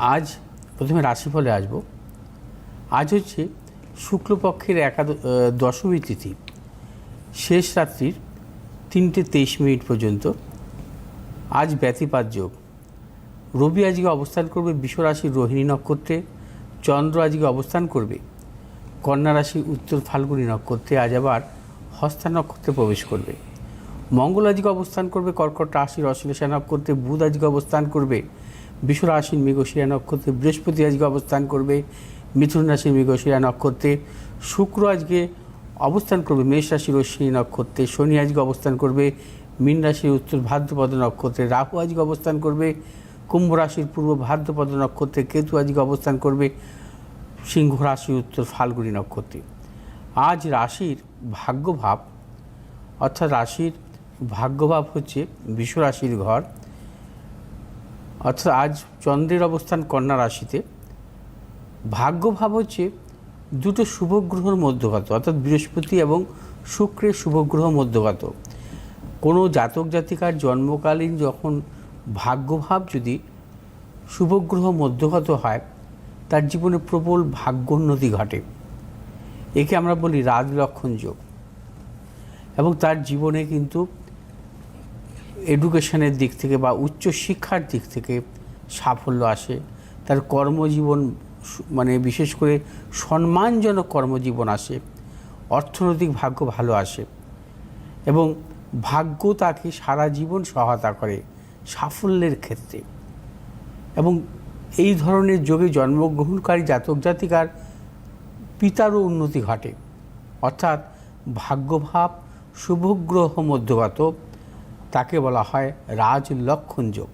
আজ প্রথমে রাশিফলে আসব। আজ হচ্ছে শুক্লপক্ষের একাদ দশমী তিথি। শেষ রাত্রির তিনটে তেইশ মিনিট পর্যন্ত। আজ ব্যতিপাত যোগ। রবি আজকে অবস্থান করবে বিশ্বরাশির রোহিণী নক্ষত্রে। চন্দ্র আজকে অবস্থান করবে কন্যা রাশি উত্তর ফাল্গুনী নক্ষত্রে। আজ আবার হস্তা নক্ষত্রে প্রবেশ করবে। মঙ্গল আজকে অবস্থান করবে কর্কট রাশির অশ্লেষা নক্ষত্রে। বুধ আজকে অবস্থান করবে বিশ্ব রাশির মৃগশিরা নক্ষত্রে বৃহস্পতি আজকে অবস্থান করবে, মিথুন রাশির মৃগশিরা নক্ষত্রে শুক্র আজকে অবস্থান করবে, মেষ রাশির অশ্বিনী নক্ষত্রে শনি আজকে অবস্থান করবে, মীন রাশির উত্তর ভাদ্রপদ নক্ষত্রে রাহু আজকে অবস্থান করবে, কুম্ভ রাশির পূর্ব ভাদ্রপদ নক্ষত্রে কেতু আজকে অবস্থান করবে, সিংহ রাশির উত্তর ফাল্গুনী নক্ষত্রে। আজ রাশির ভাগ্যভাব অর্থাৎ রাশির ভাগ্যভাব হচ্ছে বিশ্ব রাশির ঘর অর্থাৎ আজ চন্দ্রের অবস্থান কন্যা রাশিতে, ভাগ্যভাব হচ্ছে দুটো শুভগ্রহর মধ্যগত অর্থাৎ বৃহস্পতি এবং শুক্রের শুভগ্রহ মধ্যগত কোনো জাতক জাতিকার জন্মকালীন যখন ভাগ্যভাব যদি শুভগ্রহ মধ্যগত হয়, তার জীবনে প্রবল ভাগ্যোন্নতি ঘটে। একে আমরা বলি রাজলক্ষণ যোগ। এবং তার জীবনে কিন্তু এডুকেশনের দিক থেকে বা উচ্চ শিক্ষার দিক থেকে সাফল্য আসে। তার কর্মজীবন মানে বিশেষ করে সম্মানজনক কর্মজীবন আসে। অর্থনৈতিক ভাগ্য ভালো আসে এবং ভাগ্য তাকে সারা জীবন সহায়তা করে সাফল্যের ক্ষেত্রে। এবং এই ধরনের যোগে জন্মগ্রহণকারী জাতক জাতিকার পিতারও উন্নতি ঘটে। অর্থাৎ ভাগ্যভাব, শুভগ্রহ মধ্যগত তাকে বলা হয় রাজলক্ষণ যোগ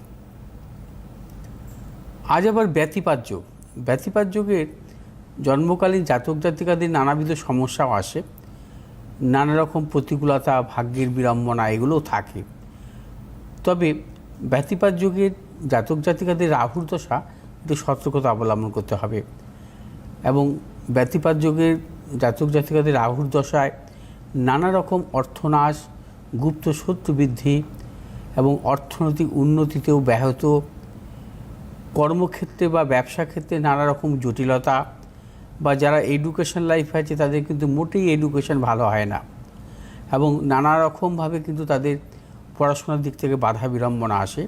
আজ আবার ব্যতিপাত যোগ। ব্যতিপাত যোগের জন্মকালীন জাতক জাতিকাদের নানাবিধ সমস্যাও আসে। নানা রকম প্রতিকূলতা, ভাগ্যের বিড়ম্বনা এগুলোও থাকে। তবে ব্যতিপাত যুগের জাতক জাতিকাদের রাহুর দশা একটু সতর্কতা অবলম্বন করতে হবে এবং ব্যতিপাত যুগের জাতক জাতিকাদের রাহুর দশায় নানা রকম অর্থনাশ গুপ্ত শত্রু বৃদ্ধি এবং অর্থনৈতিক উন্নতিতেও ব্যাহত। কর্মক্ষেত্রে বা ব্যবসা ক্ষেত্রে নানা রকম জটিলতা বা যারা এডুকেশন লাইফ আছে, তাদের কিন্তু মোটেই এডুকেশন ভালো হয় না এবং নানা রকমভাবে কিন্তু তাদের পড়াশোনার দিক থেকে বাধা বিড়ম্বনা আসে।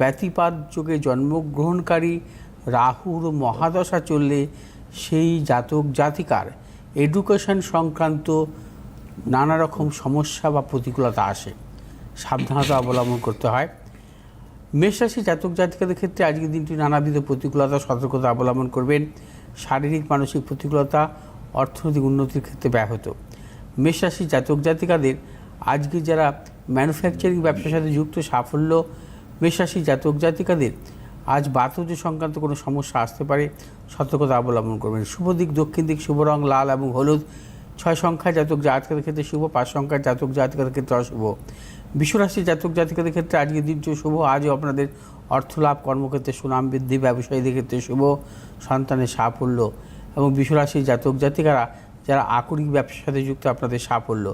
ব্যতিপাত যুগে জন্মগ্রহণকারী রাহুর মহাদশা চললে সেই জাতক জাতিকার এডুকেশন সংক্রান্ত নানা রকম সমস্যা বা প্রতিকূলতা আসে। সাবধানতা অবলম্বন করতে হয়। মেষরাশি জাতক জাতিকাদের ক্ষেত্রে আজকের দিনটি নানাবিধ প্রতিকূলতা, সতর্কতা অবলম্বন করবেন। শারীরিক, মানসিক প্রতিকূলতা, অর্থনৈতিক উন্নতির ক্ষেত্রে ব্যাহত। মেষরাশি জাতক জাতিকাদের আজকে যারা ম্যানুফ্যাকচারিং ব্যবসার সাথে যুক্ত, সাফল্য মেষরাশি জাতক জাতিকাদের আজ বাতজ সংক্রান্ত কোনো সমস্যা আসতে পারে। সতর্কতা অবলম্বন করবেন। শুভ দিক দক্ষিণ দিক শুভ রং লাল এবং হলুদ। ছয় সংখ্যার জাতক জাতকাদের ক্ষেত্রে শুভ, পাঁচ সংখ্যার জাতক জাতিকাদের ক্ষেত্রে অশুভ। বিশ্বরাশির জাতক জাতিকাদের ক্ষেত্রে আজকের দিনটি শুভ আজও আপনাদের অর্থ লাভ, কর্মক্ষেত্রে সুনাম বৃদ্ধি, ব্যবসায়ীদের ক্ষেত্রে শুভ, সন্তানের সাফল্য এবং বিশ্বরাশির জাতক জাতিকারা যারা আকরিক ব্যবসার সাথে যুক্ত, আপনাদের সাফল্য।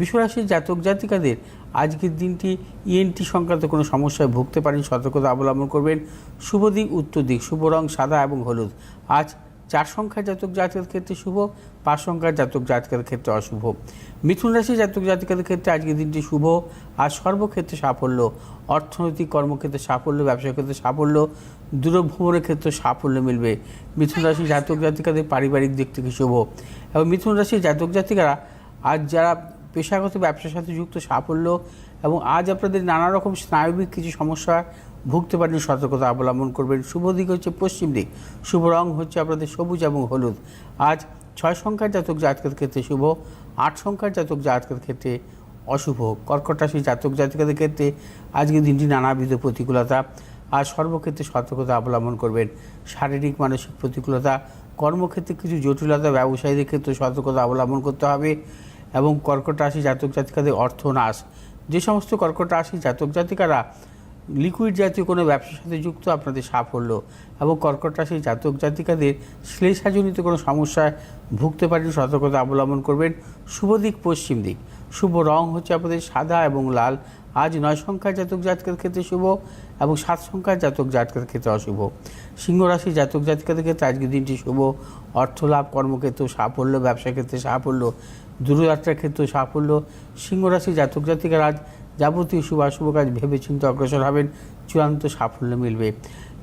বিশ্বরাশির জাতক জাতিকাদের আজকের দিনটি ইএনটি সংক্রান্ত কোনো সমস্যায় ভুগতে পারেন, সতর্কতা অবলম্বন করবেন। শুভ দিক, উত্তর দিক, শুভ রং সাদা এবং হলুদ। আজ চার সংখ্যার জাতক জাতকের ক্ষেত্রে শুভ, পাঁচ সংখ্যার জাতক জাতকের ক্ষেত্রে অশুভ। মিথুন রাশি জাতক জাতিকাদের ক্ষেত্রে আজকের দিনটি শুভ আর সর্বক্ষেত্রে সাফল্য। অর্থনৈতিক কর্মক্ষেত্রে সাফল্য, ব্যবসার ক্ষেত্রে সাফল্য, দূরভ্রমণের ক্ষেত্রে সাফল্য মিলবে। মিথুন রাশি জাতক জাতিকাদের পারিবারিক দিক থেকে শুভ। এবং মিথুন রাশির জাতক জাতিকারা আজ যারা পেশাগত ব্যবসার সাথে যুক্ত সাফল্য এবং আজ আপনাদের নানা রকম স্নায়বিক কিছু সমস্যা ভুগতে পারেন সতর্কতা অবলম্বন করবেন। শুভ দিক হচ্ছে পশ্চিম দিক, শুভ রং হচ্ছে আপনাদের সবুজ এবং হলুদ। আজ ছয় সংখ্যার জাতক জাতকের ক্ষেত্রে শুভ, আট সংখ্যার জাতক জাতকের ক্ষেত্রে অশুভ। কর্কট রাশি জাতক জাতিকাদের ক্ষেত্রে আজকের দিনটি নানাবিধ প্রতিকূলতা। আর সর্বক্ষেত্রে সতর্কতা অবলম্বন করবেন। শারীরিক, মানসিক প্রতিকূলতা, কর্মক্ষেত্রে কিছু জটিলতা, ব্যবসায়ীদের ক্ষেত্রে সতর্কতা অবলম্বন করতে হবে এবং কর্কট রাশি জাতক জাতিকাদের অর্থনাশ। যে সমস্ত কর্কট রাশি জাতক জাতিকারা লিকুইড জাতীয় কোনো ব্যবসার সাথে যুক্ত আপনাদের সাফল্য এবং কর্কট রাশি জাতক জাতিকাদের শ্লেষাজনিত কোনো সমস্যায় ভুগতে পারেন, সতর্কতা অবলম্বন করবেন। শুভ দিক, পশ্চিম দিক। শুভ রং হচ্ছে আপনাদের সাদা এবং লাল। আজ নয় সংখ্যার জাতক জাতকের ক্ষেত্রে শুভ এবং সাত সংখ্যার জাতক জাতকের ক্ষেত্রে অশুভ। সিংহ রাশি জাতক জাতিকাদের ক্ষেত্রে আজকের দিনটি শুভ। অর্থ লাভ, কর্মক্ষেত্র সাফল্য ব্যবসা ক্ষেত্রে সাফল্য, দূরযাত্রার ক্ষেত্রে সাফল্য। সিংহ রাশি জাতক জাতিকার আজ যাবতীয় শুভ অশুভ কাজ ভেবে চিন্তে অগ্রসর হবেন, চূড়ান্ত সাফল্য মিলবে।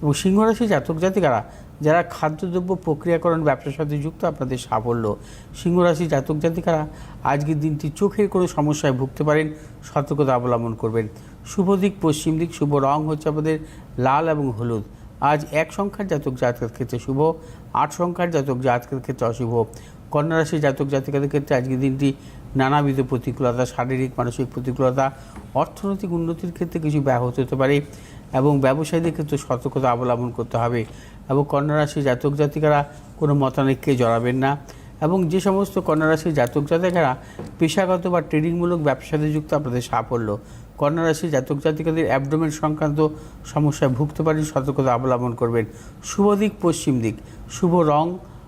এবং সিংহরাশি জাতক জাতিকারা, যারা খাদ্যদ্রব্য প্রক্রিয়াকরণ ব্যবসার সাথে যুক্ত, আপনাদের সাফল্য। সিংহরাশি জাতক জাতিকারা, আজকের দিনটি চোখের কোনো সমস্যায় ভুগতে পারেন, সতর্কতা অবলম্বন করবেন। শুভ দিক পশ্চিম দিক, শুভ রং হচ্ছে আপনাদের লাল এবং হলুদ। আজ এক সংখ্যার জাতক জাতকের ক্ষেত্রে শুভ, আট সংখ্যার জাতক জাতকের ক্ষেত্রে অশুভ। কন্যা রাশি জাতক জাতিকাদের ক্ষেত্রে আজকের দিনটি নানাবিধ প্রতিকূলতা, শারীরিক, মানসিক প্রতিকূলতা, অর্থনৈতিক উন্নতির ক্ষেত্রে কিছু ব্যাহত হতে পারে এবং ব্যবসায়ীদের ক্ষেত্রে সতর্কতা অবলম্বন করতে হবে এবং কন্যা রাশি জাতক জাতিকারা কোনো মতানৈক্যে জড়াবেন না এবং যে সমস্ত কন্যা রাশির জাতক জাতিকারা পেশাগত বা ট্রেডিংমূলক ব্যবসাতে যুক্ত, আপনাদের সাফল্য। কন্যা রাশি জাতক জাতিকাদের অ্যাবডোমেন সংক্রান্ত সমস্যায় ভুগতে পারেন, সতর্কতা অবলম্বন করবেন। শুভ দিক, পশ্চিম দিক। শুভ রং,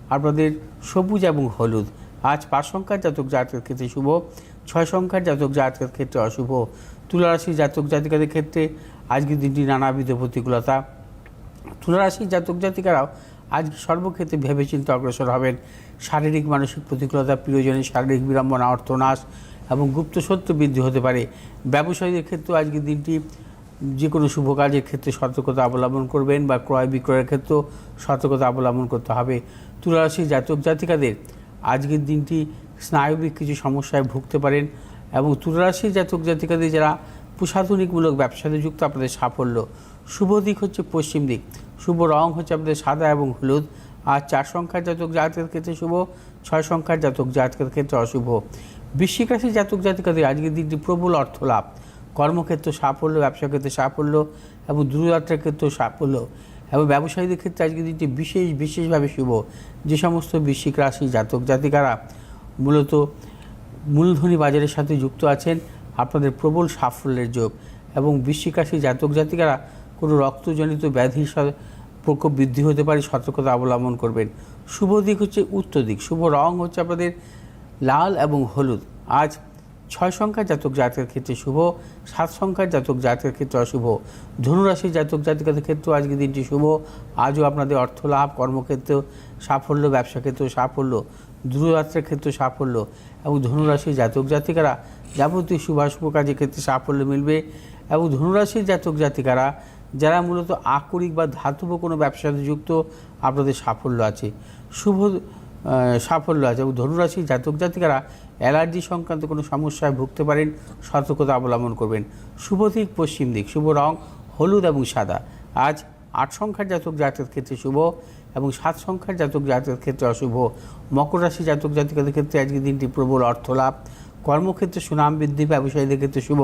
আপনাদের সবুজ এবং হলুদ। আজ পাঁচ সংখ্যার জাতক জাতকের ক্ষেত্রে শুভ, ছয় সংখ্যার জাতক জাতকের ক্ষেত্রে অশুভ তুলা রাশির জাতক জাতিকাদের ক্ষেত্রে আজকের দিনটি নানাবিধ প্রতিকূলতা। তুলারাশির জাতক জাতিকারাও আজ সর্বক্ষেত্রে ভেবেচিন্তে অগ্রসর হবেন। শারীরিক, মানসিক প্রতিকূলতা, প্রিয়জনের শারীরিক বিড়ম্বনা, অর্থনাশ এবং গুপ্ত সত্য বৃদ্ধি হতে পারে। ব্যবসায়ীদের ক্ষেত্রেও আজকের দিনটি যে কোনো শুভ কাজের ক্ষেত্রে সতর্কতা অবলম্বন করবেন বা ক্রয় বিক্রয়ের ক্ষেত্রেও সতর্কতা অবলম্বন করতে হবে। তুলারাশির জাতক জাতিকাদের আজকের দিনটি স্নায়বিক কিছু সমস্যায় ভুগতে পারেন এবং তুলারাশির জাতক জাতিকাদের যারা প্রসাধনিকমূলক ব্যবসাতে যুক্ত, আপনাদের সাফল্য। শুভ দিক হচ্ছে পশ্চিম দিক। শুভ রং হচ্ছে আপনাদের সাদা এবং হলুদ। আর চার সংখ্যার জাতক জাতকের ক্ষেত্রে শুভ, ছয় সংখ্যার জাতক জাতকের ক্ষেত্রে অশুভ। বৃশ্চিক রাশির জাতক জাতিকাদের আজকের দিনটি প্রবল অর্থ লাভ কর্মক্ষেত্রে সাফল্য ব্যবসা ক্ষেত্রে সাফল্য এবং দূরযাত্রার ক্ষেত্রেও সাফল্য। এবং ব্যবসায়ীদের ক্ষেত্রে আজকে দিনটি বিশেষ, বিশেষভাবে শুভ। যে সমস্ত বৃশ্চিক রাশি, জাতক, জাতিকারা মূলত মূলধনী বাজারের সাথে যুক্ত আছেন, আপনাদের প্রবল সাফল্যের যোগ এবং বৃশ্চিক রাশি, জাতক, জাতিকারা কোনো রক্তজনিত ব্যাধির প্রকোপ বৃদ্ধি হতে পারে, সতর্কতা অবলম্বন করবেন। শুভ দিক হচ্ছে উত্তর দিক, শুভ রং হচ্ছে আপনাদের লাল এবং হলুদ। আজ ছয় সংখ্যার জাতক জাতকের ক্ষেত্রে শুভ, সাত সংখ্যার জাতক জাতকের ক্ষেত্রে অশুভ। ধনুরাশির জাতক জাতিকাদের ক্ষেত্রেও আজকের দিনটি শুভ। আজও আপনাদের অর্থ লাভ কর্মক্ষেত্রেও সাফল্য, ব্যবসা ক্ষেত্রেও সাফল্য দূরযাত্রার ক্ষেত্রে সাফল্য এবং ধনুরাশির জাতক জাতিকারা যাবতীয় শুভাশুভ কাজের ক্ষেত্রে সাফল্য মিলবে এবং ধনুরাশির জাতক জাতিকারা যারা মূলত আকরিক বা ধাতব কোনো ব্যবসার সাথে যুক্ত, আপনাদের সাফল্য আছে। শুভ সাফল্য আছে এবং ধনুরাশির জাতক জাতিকারা অ্যালার্জি সংক্রান্ত কোনো সমস্যায় ভুগতে পারেন, সতর্কতা অবলম্বন করবেন। শুভ দিক, পশ্চিম দিক, শুভ রং, হলুদ এবং সাদা। আজ আট সংখ্যার জাতক জাতকের ক্ষেত্রে শুভ এবং সাত সংখ্যার জাতক জাতকের ক্ষেত্রে অশুভ। মকর রাশি জাতক জাতিকাদের ক্ষেত্রে আজকের দিনটি প্রবল অর্থ লাভ কর্মক্ষেত্রে সুনাম বৃদ্ধি ব্যবসায়ীদের ক্ষেত্রে শুভ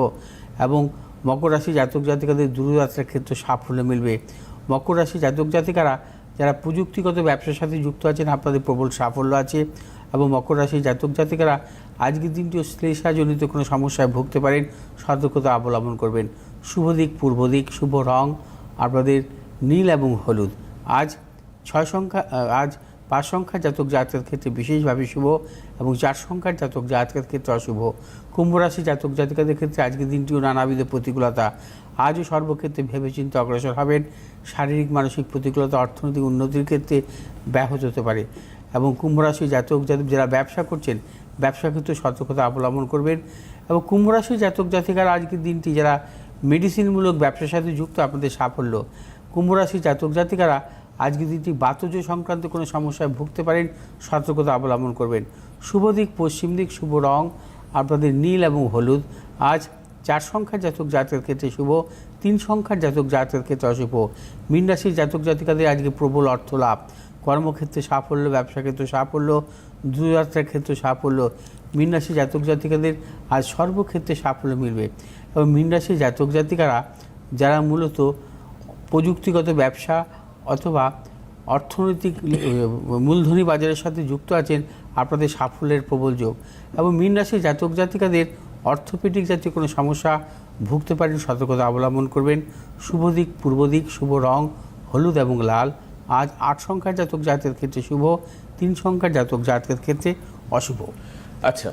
এবং মকর রাশি জাতক জাতিকাদের দূরযাত্রার ক্ষেত্রে সাফল্য মিলবে। মকর রাশি জাতক জাতিকারা, যারা প্রযুক্তিগত ব্যবসার সাথে যুক্ত আছেন, আপনাদের প্রবল সাফল্য আছে। এবং মকর রাশি জাতক জাতিকারা আজকের দিনটিও শ্লেষাজনিত কোনো সমস্যায় ভুগতে পারেন। সতর্কতা অবলম্বন করবেন। শুভ দিক, পূর্ব দিক, শুভ রং, আপনাদের নীল এবং হলুদ। আজ ছয় সংখ্যা আজ পাঁচ সংখ্যার জাতক জাতকের ক্ষেত্রে বিশেষভাবে শুভ এবং চার সংখ্যার জাতক জাতকের ক্ষেত্রে অশুভ। কুম্ভ রাশি জাতক জাতিকাদের ক্ষেত্রে আজকের দিনটিও নানাবিধ প্রতিকূলতা। আজও সর্বক্ষেত্রে ভেবেচিন্তে অগ্রসর হবেন। শারীরিক, মানসিক প্রতিকূলতা, অর্থনৈতিক উন্নতির ক্ষেত্রে ব্যাহত হতে পারে। এবং কুম্ভ রাশি জাতক জাতক যারা ব্যবসা করছেন ব্যবসা ক্ষেত্রে সতর্কতা অবলম্বন করবেন। এবং কুম্ভ রাশি জাতক জাতিকার আজকের দিনটি যারা মেডিসিনমূলক ব্যবসার সাথে যুক্ত, আপনাদের সাফল্য। কুম্ভ রাশি জাতক জাতিকারা আজকের দিনটি বাতজ সংক্রান্ত কোনো সমস্যায় ভুগতে পারেন, সতর্কতা অবলম্বন করবেন। শুভ দিক, পশ্চিম দিক, শুভ রং, আপনাদের নীল এবং হলুদ। আজ চার সংখ্যার জাতক জাতকের ক্ষেত্রে শুভ, তিন সংখ্যার জাতক জাতকের ক্ষেত্রে অশুভ। মীন রাশির জাতক জাতিকাদের আজকে প্রবল অর্থ লাভ কর্মক্ষেত্রে সাফল্য ব্যবসা ক্ষেত্রে সাফল্য, দূরযাত্রার ক্ষেত্রে সাফল্য, মীন রাশি জাতক জাতিকাদের আজ সর্বক্ষেত্রে সাফল্য মিলবে। এবং মীন রাশির জাতক জাতিকারা যারা মূলত প্রযুক্তিগত ব্যবসা অথবা অর্থনৈতিক মূলধনী বাজারের সাথে যুক্ত আছেন, আপনাদের সাফল্যের প্রবল যোগ। এবং মীন রাশির জাতক জাতিকাদের অর্থোপেডিক জাতীয় কোনো সমস্যা ভুগতে পারেন, সতর্কতা অবলম্বন করবেন। শুভ দিক, পূর্ব দিক, শুভ রং, হলুদ এবং লাল। আজ আট সংখ্যার জাতক জাতকের ক্ষেত্রে শুভ তিন সংখ্যার জাতক জাতকের ক্ষেত্রে অশুভ। আচ্ছা।